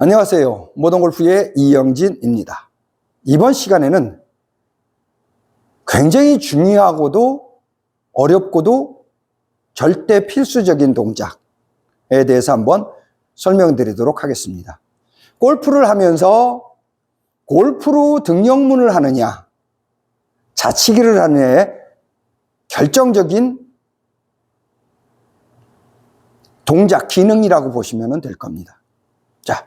안녕하세요. 모던골프의 이영진입니다. 이번 시간에는 굉장히 중요하고도 어렵고도 절대 필수적인 동작에 대해서 한번 설명드리도록 하겠습니다. 골프를 하면서 골프로 등용문을 하느냐, 자치기를 하느냐의 결정적인 동작, 기능이라고 보시면 될 겁니다. 자,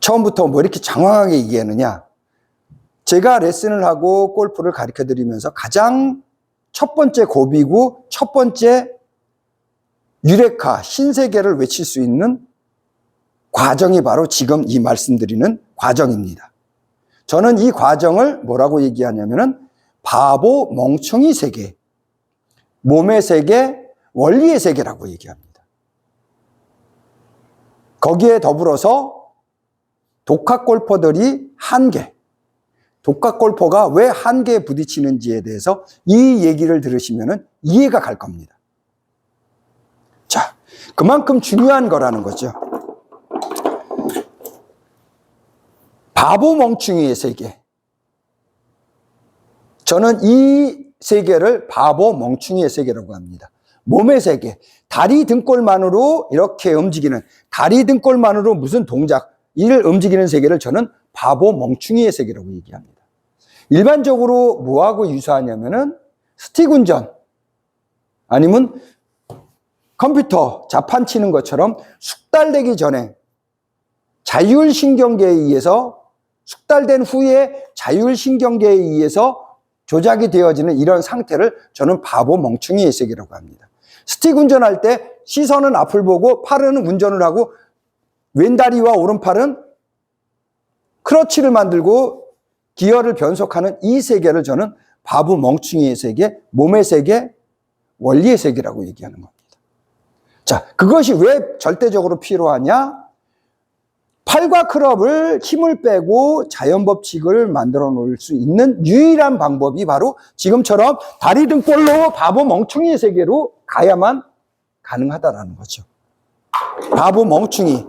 처음부터 뭐 이렇게 장황하게 얘기하느냐. 제가 레슨을 하고 골프를 가르쳐 드리면서 가장 첫 번째 고비고 첫 번째 유레카, 신세계를 외칠 수 있는 과정이 바로 지금 이 말씀드리는 과정입니다. 저는 이 과정을 뭐라고 얘기하냐면은 바보 멍청이 세계, 몸의 세계, 원리의 세계라고 얘기합니다. 거기에 더불어서 독학 골퍼들이 한계, 독학 골퍼가 왜 한계에 부딪히는지에 대해서 이 얘기를 들으시면 이해가 갈 겁니다. 자, 그만큼 중요한 거라는 거죠. 바보 멍충이의 세계. 저는 이 세계를 바보 멍충이의 세계라고 합니다. 몸의 세계. 다리 등골만으로 이렇게 움직이는, 다리 등골만으로 무슨 동작, 이를 움직이는 세계를 저는 바보 멍충이의 세계라고 얘기합니다. 일반적으로 뭐하고 유사하냐면은 스틱 운전 아니면 컴퓨터 자판 치는 것처럼 숙달되기 전에 자율신경계에 의해서 숙달된 후에 자율신경계에 의해서 조작이 되어지는 이런 상태를 저는 바보 멍충이의 세계라고 합니다. 스틱 운전할 때 시선은 앞을 보고 팔은 운전을 하고 왼다리와 오른팔은 크러치를 만들고 기어를 변속하는 이 세계를 저는 바보 멍충이의 세계, 몸의 세계, 원리의 세계라고 얘기하는 겁니다. 자, 그것이 왜 절대적으로 필요하냐? 팔과 클럽을 힘을 빼고 자연 법칙을 만들어 놓을 수 있는 유일한 방법이 바로 지금처럼 다리 등볼로 바보 멍충이의 세계로 가야만 가능하다라는 거죠. 바보 멍충이.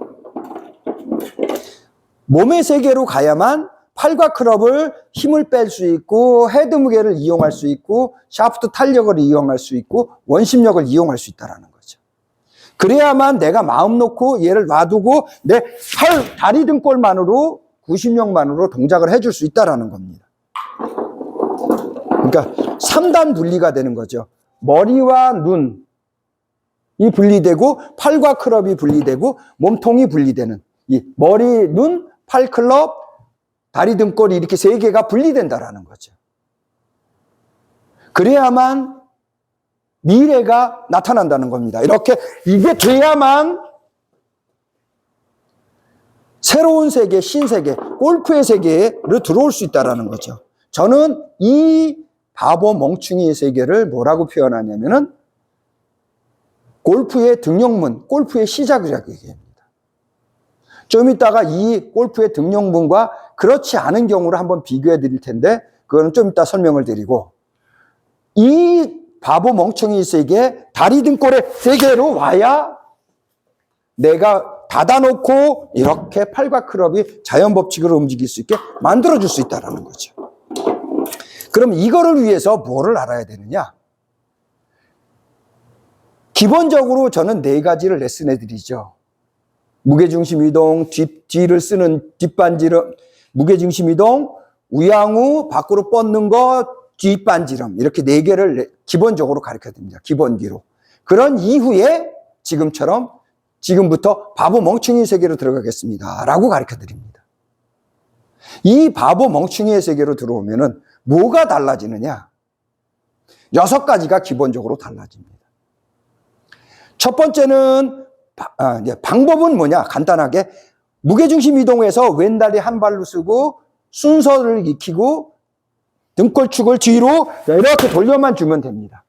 몸의 세계로 가야만 팔과 클럽을 힘을 뺄 수 있고 헤드 무게를 이용할 수 있고 샤프트 탄력을 이용할 수 있고 원심력을 이용할 수 있다라는 거죠. 그래야만 내가 마음 놓고 얘를 놔두고 내 팔, 다리 등골만으로 90력만으로 동작을 해줄 수 있다라는 겁니다. 그러니까 3단 분리가 되는 거죠. 머리와 눈 이 분리되고 팔과 클럽이 분리되고 몸통이 분리되는 이 머리, 눈, 팔 클럽, 다리 등골이 이렇게 세 개가 분리된다라는 거죠. 그래야만 미래가 나타난다는 겁니다. 이렇게 이게 돼야만 새로운 세계, 신세계, 골프의 세계로 들어올 수 있다라는 거죠. 저는 이 바보 멍충이의 세계를 뭐라고 표현하냐면은 골프의 등용문, 골프의 시작이라고 얘기합니다. 좀 이따가 이 골프의 등용문과 그렇지 않은 경우를 한번 비교해 드릴 텐데, 그거는 좀 이따 설명을 드리고, 이 바보 멍청이 세계, 다리 등골의 세계로 와야 내가 닫아놓고 이렇게 팔과 클럽이 자연 법칙으로 움직일 수 있게 만들어줄 수 있다는 거죠. 그럼 이거를 위해서 뭐를 알아야 되느냐? 기본적으로 저는 네 가지를 레슨해 드리죠. 무게중심 이동, 뒤, 뒤를 쓰는 뒷반지름, 무게중심 이동, 우양우, 밖으로 뻗는 거, 뒷반지름. 이렇게 네 개를 기본적으로 가르쳐 드립니다. 기본기로. 그런 이후에 지금처럼 지금부터 바보 멍충이 세계로 들어가겠습니다. 라고 가르쳐 드립니다. 이 바보 멍충이의 세계로 들어오면은 뭐가 달라지느냐? 여섯 가지가 기본적으로 달라집니다. 첫 번째는 아, 방법은 뭐냐? 간단하게 무게중심 이동해서 왼다리 한 발로 쓰고 순서를 익히고 등골축을 뒤로 이렇게 돌려만 주면 됩니다.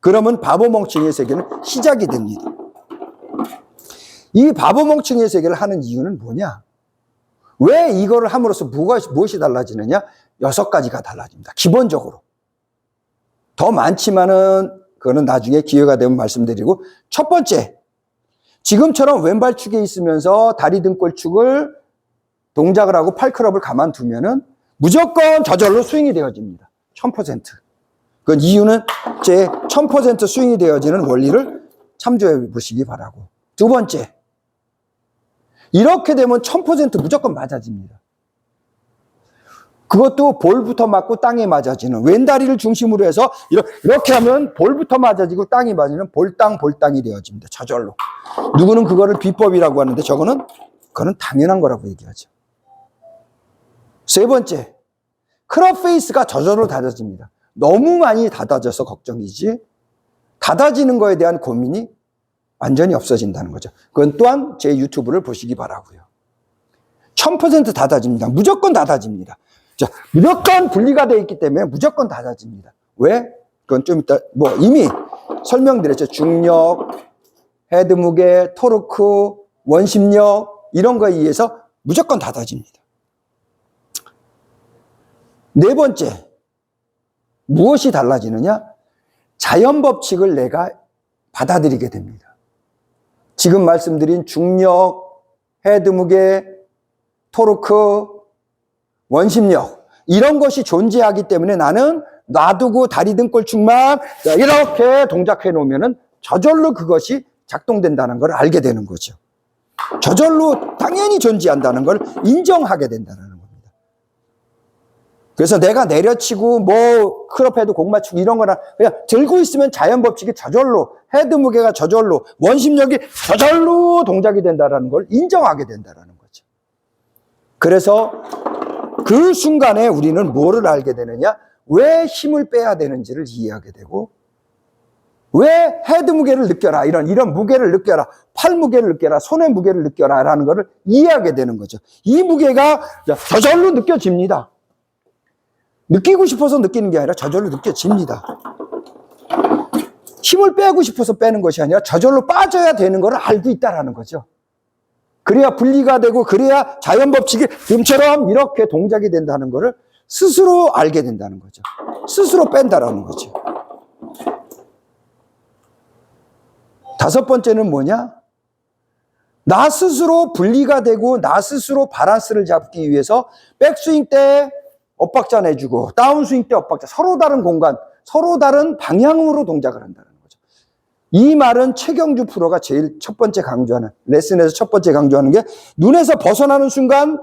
그러면 바보멍청이의 세계는 시작이 됩니다. 이 바보멍청이의 세계를 하는 이유는 뭐냐? 왜 이거를 함으로써 무엇이, 무엇이 달라지느냐? 여섯 가지가 달라집니다. 기본적으로. 더 많지만은 그거는 나중에 기회가 되면 말씀드리고 첫 번째 지금처럼 왼발 축에 있으면서 다리 등골 축을 동작을 하고 팔클럽을 가만두면은 무조건 저절로 스윙이 되어집니다. 1000%. 그 이유는 제 1000% 스윙이 되어지는 원리를 참조해 보시기 바라고. 두 번째. 이렇게 되면 1000% 무조건 맞아집니다. 그것도 볼부터 맞고 땅에 맞아지는 왼다리를 중심으로 해서 이렇게, 하면 볼부터 맞아지고 땅이 맞으면 볼땅 볼땅이 되어집니다. 저절로. 누구는 그거를 비법이라고 하는데 저거는 그거는 당연한 거라고 얘기하죠. 세 번째. 크롭 페이스가 저절로 닫아집니다. 너무 많이 닫아져서 걱정이지 닫아지는 거에 대한 고민이 완전히 없어진다는 거죠. 그건 또한 제 유튜브를 보시기 바라고요. 1000% 닫아집니다. 무조건 닫아집니다. 자, 무조건 분리가 되어 있기 때문에 무조건 닫아집니다. 왜? 그건 좀 이따, 뭐, 이미 설명드렸죠. 중력, 헤드 무게, 토르크, 원심력, 이런 거에 의해서 무조건 닫아집니다. 네 번째, 무엇이 달라지느냐? 자연 법칙을 내가 받아들이게 됩니다. 지금 말씀드린 중력, 헤드 무게, 토르크, 원심력 이런 것이 존재하기 때문에 나는 놔두고 다리 등골축만 이렇게 동작해 놓으면은 저절로 그것이 작동된다는 걸 알게 되는 거죠. 저절로 당연히 존재한다는 걸 인정하게 된다는 겁니다. 그래서 내가 내려치고 뭐 크롭헤드 공 맞추기 이런 거나 그냥 들고 있으면 자연 법칙이 저절로 헤드 무게가 저절로 원심력이 저절로 동작이 된다는 걸 인정하게 된다는 거죠. 그래서 그 순간에 우리는 뭐를 알게 되느냐? 왜 힘을 빼야 되는지를 이해하게 되고, 왜 헤드 무게를 느껴라. 이런, 이런 무게를 느껴라. 팔 무게를 느껴라. 손의 무게를 느껴라. 라는 것을 이해하게 되는 거죠. 이 무게가 저절로 느껴집니다. 느끼고 싶어서 느끼는 게 아니라 저절로 느껴집니다. 힘을 빼고 싶어서 빼는 것이 아니라 저절로 빠져야 되는 것을 알고 있다라는 거죠. 그래야 분리가 되고 그래야 자연 법칙이 지금처럼 이렇게 동작이 된다는 것을 스스로 알게 된다는 거죠. 스스로 뺀다라는 거죠. 다섯 번째는 뭐냐? 나 스스로 분리가 되고 나 스스로 바란스를 잡기 위해서 백스윙 때 엇박자 내주고 다운스윙 때 엇박자 서로 다른 공간 서로 다른 방향으로 동작을 한다는. 이 말은 최경주 프로가 제일 첫 번째 강조하는 레슨에서 첫 번째 강조하는 게 눈에서 벗어나는 순간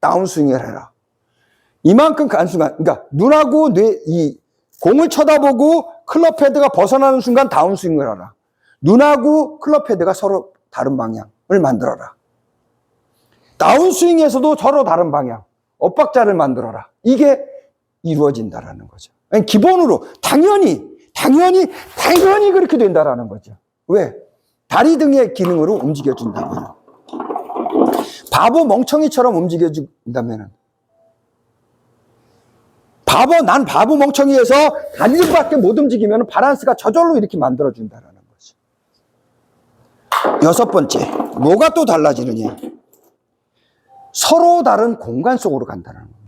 다운스윙을 해라. 이만큼 간 순간 그러니까 눈하고 뇌 이 공을 쳐다보고 클럽 헤드가 벗어나는 순간 다운스윙을 하라. 눈하고 클럽 헤드가 서로 다른 방향을 만들어라. 다운스윙에서도 서로 다른 방향, 엇박자를 만들어라. 이게 이루어진다라는 거죠. 기본으로 당연히 당연히 당연히 그렇게 된다라는 거죠. 왜? 다리 등의 기능으로 움직여준다면 바보 멍청이처럼 움직여준다면 바보 난 바보 멍청이에서 다리밖에 못 움직이면 바란스가 저절로 이렇게 만들어준다라는 거죠. 여섯 번째 뭐가 또 달라지느냐? 서로 다른 공간 속으로 간다는 겁니다.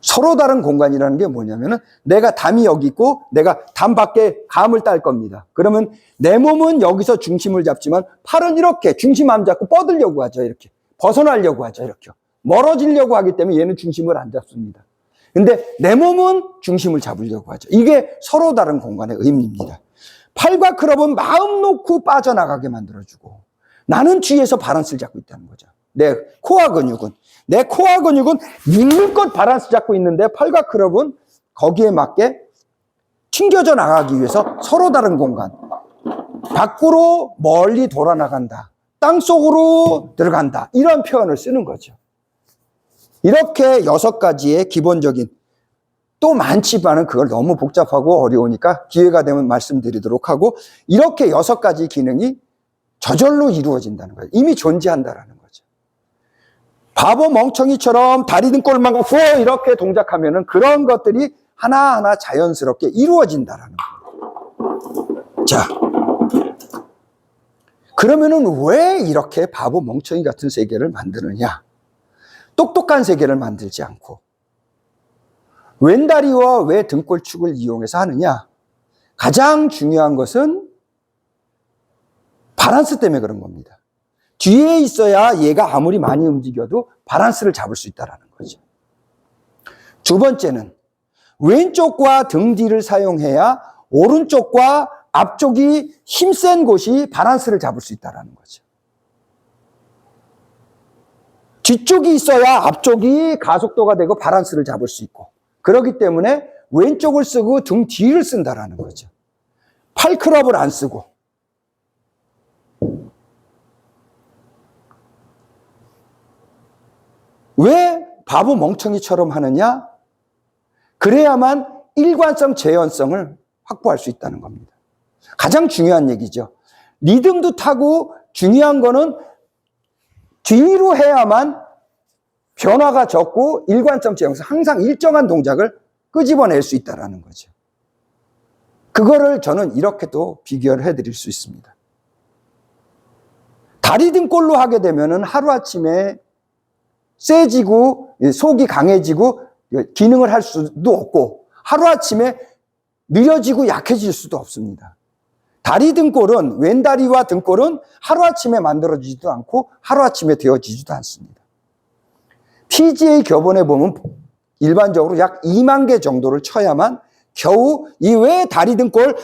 서로 다른 공간이라는 게 뭐냐면은 내가 담이 여기 있고 내가 담 밖에 감을 딸 겁니다. 그러면 내 몸은 여기서 중심을 잡지만 팔은 이렇게 중심 안 잡고 뻗으려고 하죠. 이렇게 벗어나려고 하죠. 이렇게 멀어지려고 하기 때문에 얘는 중심을 안 잡습니다. 근데 내 몸은 중심을 잡으려고 하죠. 이게 서로 다른 공간의 의미입니다. 팔과 클럽은 마음 놓고 빠져나가게 만들어주고 나는 뒤에서 바란스를 잡고 있다는 거죠. 내 코어 근육은 내 코어 근육은 물것 바란스 잡고 있는데 팔과 클럽은 거기에 맞게 튕겨져 나가기 위해서 서로 다른 공간 밖으로 멀리 돌아 나간다. 땅 속으로 들어간다. 이런 표현을 쓰는 거죠. 이렇게 여섯 가지의 기본적인 또 많지만은 그걸 너무 복잡하고 어려우니까 기회가 되면 말씀드리도록 하고 이렇게 여섯 가지 기능이 저절로 이루어진다는 거예요. 이미 존재한다라는 거죠. 바보 멍청이처럼 다리 등골만 갖고 이렇게 동작하면은 그런 것들이 하나하나 자연스럽게 이루어진다라는 거예요. 자. 그러면은 왜 이렇게 바보 멍청이 같은 세계를 만드느냐? 똑똑한 세계를 만들지 않고 왼다리와 왜 등골축을 이용해서 하느냐? 가장 중요한 것은 바란스 때문에 그런 겁니다. 뒤에 있어야 얘가 아무리 많이 움직여도 바란스를 잡을 수 있다는 거죠. 두 번째는 왼쪽과 등 뒤를 사용해야 오른쪽과 앞쪽이 힘센 곳이 바란스를 잡을 수 있다는 거죠. 뒤쪽이 있어야 앞쪽이 가속도가 되고 바란스를 잡을 수 있고 그렇기 때문에 왼쪽을 쓰고 등 뒤를 쓴다라는 거죠. 팔클럽을 안 쓰고 왜 바보 멍청이처럼 하느냐? 그래야만 일관성, 재현성을 확보할 수 있다는 겁니다. 가장 중요한 얘기죠. 리듬도 타고 중요한 거는 뒤로 해야만 변화가 적고 일관성, 재현성, 항상 일정한 동작을 끄집어낼 수 있다는 거죠. 그거를 저는 이렇게도 비교를 해드릴 수 있습니다. 다리 등골로 하게 되면은 하루아침에 세지고 속이 강해지고 기능을 할 수도 없고 하루아침에 느려지고 약해질 수도 없습니다. 다리 등골은 왼다리와 등골은 하루아침에 만들어지지도 않고 하루아침에 되어지지도 않습니다. PGA 교본에 보면 일반적으로 약 2만 개 정도를 쳐야만 겨우 이 왜 다리 등골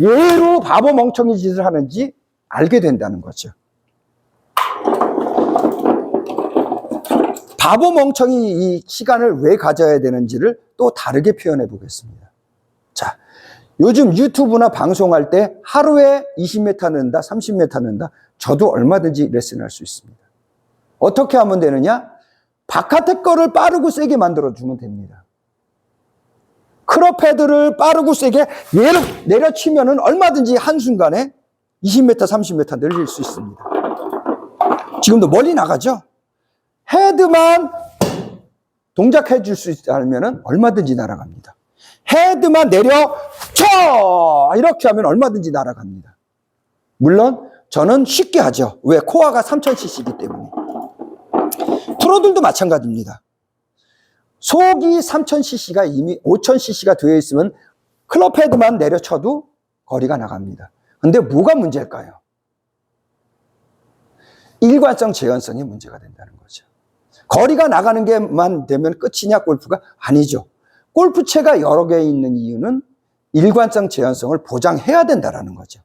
얘로 바보 멍청이 짓을 하는지 알게 된다는 거죠. 바보 멍청이 이 시간을 왜 가져야 되는지를 또 다르게 표현해 보겠습니다. 자, 요즘 유튜브나 방송할 때 하루에 20m 는다, 30m 는다. 저도 얼마든지 레슨할 수 있습니다. 어떻게 하면 되느냐? 바깥에 거를 빠르고 세게 만들어 주면 됩니다. 크로패드를 빠르고 세게 얘를 내려치면은 얼마든지 한순간에 20m, 30m 늘릴 수 있습니다. 지금도 멀리 나가죠? 헤드만 동작해 줄 수 있다면 얼마든지 날아갑니다. 헤드만 내려 쳐! 이렇게 하면 얼마든지 날아갑니다. 물론 저는 쉽게 하죠. 왜? 코어가 3000cc이기 때문에. 프로들도 마찬가지입니다. 속이 3000cc가 이미 5000cc가 되어 있으면 클럽 헤드만 내려쳐도 거리가 나갑니다. 근데 뭐가 문제일까요? 일관성 재현성이 문제가 된다는 거죠. 거리가 나가는 게만 되면 끝이냐 골프가 아니죠. 골프채가 여러 개 있는 이유는 일관성 재현성을 보장해야 된다라는 거죠.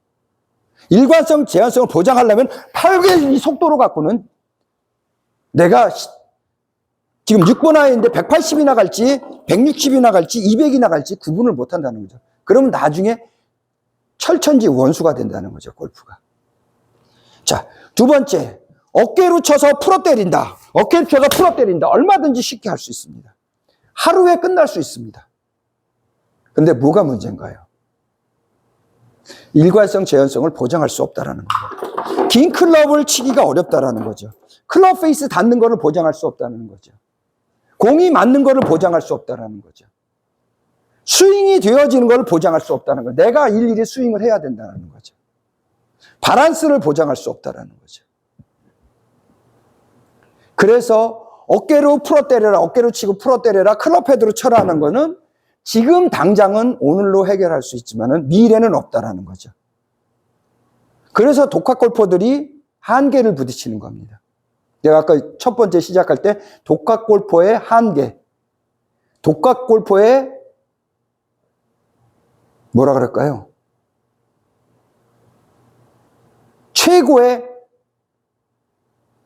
일관성 재현성을 보장하려면 8개의 이 속도로 갖고는 내가 지금 6번 아이인데 180이 나갈지 160이 나갈지 200이 나갈지 구분을 못 한다는 거죠. 그러면 나중에 철천지 원수가 된다는 거죠, 골프가. 자, 두 번째. 어깨로 쳐서 풀어 때린다. 어깨로 쳐서 풀어 때린다. 얼마든지 쉽게 할 수 있습니다. 하루에 끝날 수 있습니다. 근데 뭐가 문제인가요? 일관성, 재현성을 보장할 수 없다라는 거죠. 긴 클럽을 치기가 어렵다라는 거죠. 클럽 페이스 닿는 거를 보장할 수 없다는 거죠. 공이 맞는 거를 보장할 수 없다는 거죠. 스윙이 되어지는 걸 보장할 수 없다는 거죠. 내가 일일이 스윙을 해야 된다는 거죠. 바란스를 보장할 수 없다는 거죠. 그래서 어깨로 풀어 때려라, 어깨로 치고 풀어 때려라, 클럽 헤드로 쳐라는 거는 지금 당장은 오늘로 해결할 수 있지만은 미래는 없다라는 거죠. 그래서 독학 골퍼들이 한계를 부딪히는 겁니다. 내가 아까 첫 번째 시작할 때 독학 골퍼의 한계, 독학 골퍼의 뭐라 그럴까요? 최고의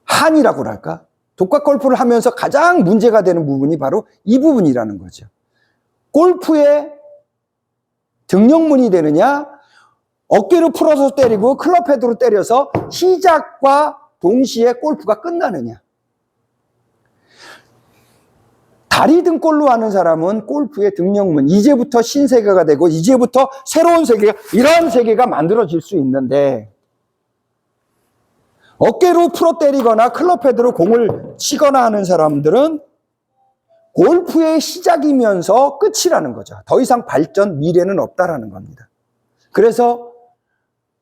한이라고 할까? 독학 골프를 하면서 가장 문제가 되는 부분이 바로 이 부분이라는 거죠. 골프의 등용문이 되느냐, 어깨로 풀어서 때리고 클럽 헤드로 때려서 시작과 동시에 골프가 끝나느냐. 다리 등골로 하는 사람은 골프의 등용문, 이제부터 신세계가 되고, 이제부터 새로운 세계가, 이런 세계가 만들어질 수 있는데, 어깨로 풀어 때리거나 클럽 헤드로 공을 치거나 하는 사람들은 골프의 시작이면서 끝이라는 거죠. 더 이상 발전, 미래는 없다라는 겁니다. 그래서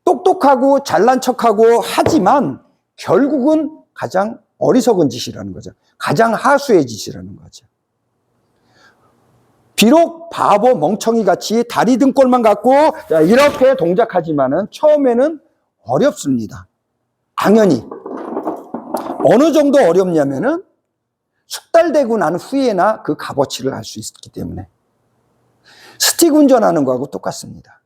똑똑하고 잘난 척하고 하지만 결국은 가장 어리석은 짓이라는 거죠. 가장 하수의 짓이라는 거죠. 비록 바보 멍청이 같이 다리 등골만 갖고 이렇게 동작하지만은 처음에는 어렵습니다. 당연히 어느 정도 어렵냐면은 숙달되고 난 후에나 그 값어치를 알 수 있기 때문에 스틱 운전하는 거하고 똑같습니다.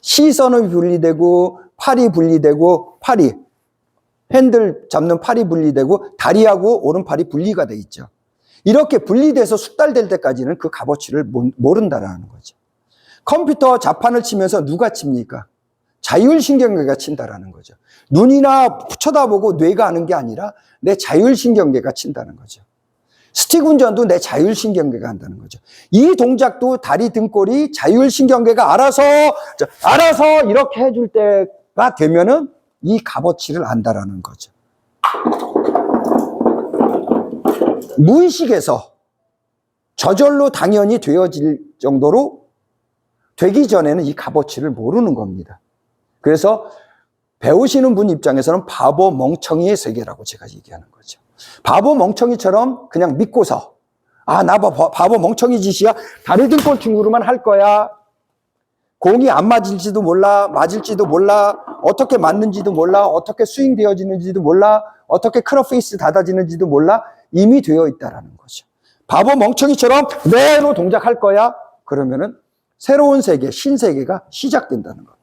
시선이 분리되고 팔이 분리되고 팔이 핸들 잡는 팔이 분리되고 다리하고 오른팔이 분리가 돼 있죠. 이렇게 분리돼서 숙달될 때까지는 그 값어치를 모- 모른다라는 거죠. 컴퓨터 자판을 치면서 누가 칩니까? 자율신경계가 친다라는 거죠. 눈이나 쳐다보고 뇌가 하는 게 아니라 내 자율신경계가 친다는 거죠. 스틱 운전도 내 자율신경계가 한다는 거죠. 이 동작도 다리 등골이 자율신경계가 알아서 자, 알아서 이렇게 해줄 때가 되면은 이 값어치를 안다라는 거죠. 무의식에서 저절로 당연히 되어질 정도로 되기 전에는 이 값어치를 모르는 겁니다. 그래서 배우시는 분 입장에서는 바보 멍청이의 세계라고 제가 얘기하는 거죠. 바보 멍청이처럼 그냥 믿고서 아, 나 바- 바보 멍청이 짓이야. 다리 등골 친구로만 할 거야. 공이 안 맞을지도 몰라, 맞을지도 몰라, 어떻게 맞는지도 몰라, 어떻게 스윙 되어지는지도 몰라, 어떻게 크롭 페이스 닫아지는지도 몰라, 이미 되어 있다라는 거죠. 바보 멍청이처럼 그대로 동작할 거야. 그러면은 새로운 세계, 신세계가 시작된다는 겁니다.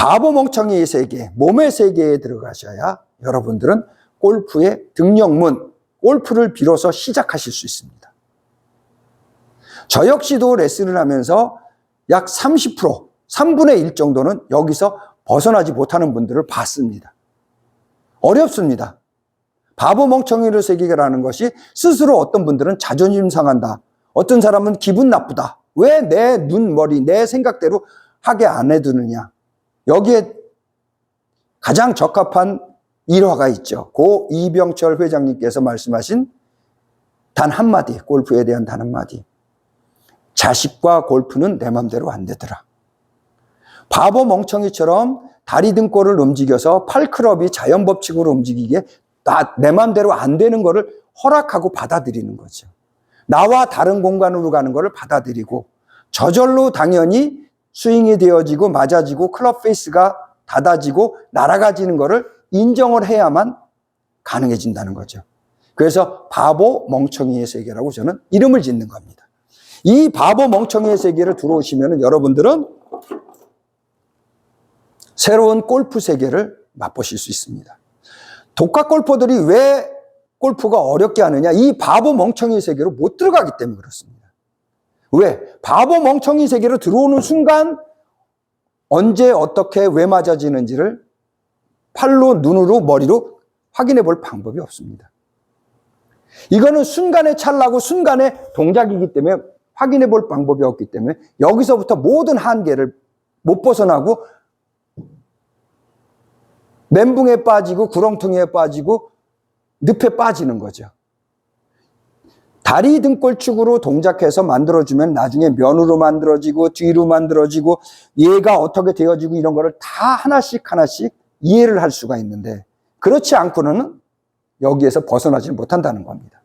바보 멍청이의 세계, 몸의 세계에 들어가셔야 여러분들은 골프의 등령문, 골프를 비로소 시작하실 수 있습니다. 저 역시도 레슨을 하면서 약 30%, 3분의 1 정도는 여기서 벗어나지 못하는 분들을 봤습니다. 어렵습니다. 바보 멍청이를 세계라는 것이 스스로 어떤 분들은 자존심 상한다. 어떤 사람은 기분 나쁘다. 왜 내 눈, 머리, 내 생각대로 하게 안 해두느냐. 여기에 가장 적합한 일화가 있죠. 고 이병철 회장님께서 말씀하신 단 한마디, 골프에 대한 단 한마디. 자식과 골프는 내 맘대로 안 되더라. 바보 멍청이처럼 다리 등골을 움직여서 팔클럽이 자연 법칙으로 움직이게 나, 내 맘대로 안 되는 거를 허락하고 받아들이는 거죠. 나와 다른 공간으로 가는 거를 받아들이고 저절로 당연히 스윙이 되어지고 맞아지고 클럽 페이스가 닫아지고 날아가지는 거를 인정을 해야만 가능해진다는 거죠. 그래서 바보 멍청이의 세계라고 저는 이름을 짓는 겁니다. 이 바보 멍청이의 세계를 들어오시면 여러분들은 새로운 골프 세계를 맛보실 수 있습니다. 독학 골퍼들이 왜 골프가 어렵게 하느냐? 이 바보 멍청이 세계로 못 들어가기 때문에 그렇습니다. 왜? 바보 멍청이 세계로 들어오는 순간 언제 어떻게 왜 맞아지는지를 팔로, 눈으로, 머리로 확인해 볼 방법이 없습니다. 이거는 순간의 찰나고 순간의 동작이기 때문에 확인해 볼 방법이 없기 때문에 여기서부터 모든 한계를 못 벗어나고 멘붕에 빠지고 구렁텅이에 빠지고 늪에 빠지는 거죠. 다리 등골축으로 동작해서 만들어주면 나중에 면으로 만들어지고 뒤로 만들어지고 얘가 어떻게 되어지고 이런 거를 다 하나씩 하나씩 이해를 할 수가 있는데 그렇지 않고는 여기에서 벗어나지 못한다는 겁니다.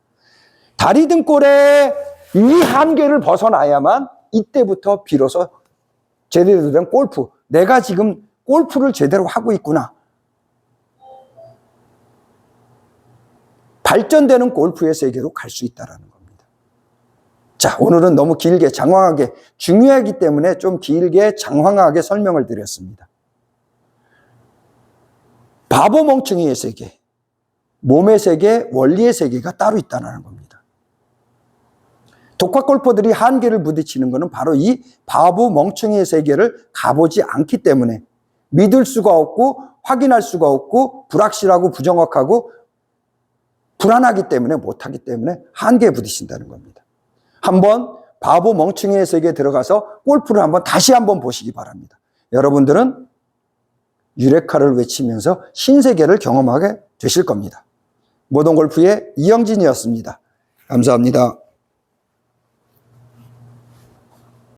다리 등골의 이 한계를 벗어나야만 이때부터 비로소 제대로 된 골프, 내가 지금 골프를 제대로 하고 있구나. 발전되는 골프의 세계로 갈 수 있다는 겁니다. 자, 오늘은 너무 길게 장황하게 중요하기 때문에 좀 길게 장황하게 설명을 드렸습니다. 바보 멍청이의 세계, 몸의 세계, 원리의 세계가 따로 있다는 겁니다. 독학 골퍼들이 한계를 부딪히는 것은 바로 이 바보 멍청이의 세계를 가보지 않기 때문에 믿을 수가 없고 확인할 수가 없고 불확실하고 부정확하고 불안하기 때문에 못하기 때문에 한계에 부딪힌다는 겁니다. 한번 바보 멍청이의 세계에 들어가서 골프를 한번 다시 한번 보시기 바랍니다. 여러분들은 유레카를 외치면서 신세계를 경험하게 되실 겁니다. 모던 골프의 이영진이었습니다. 감사합니다.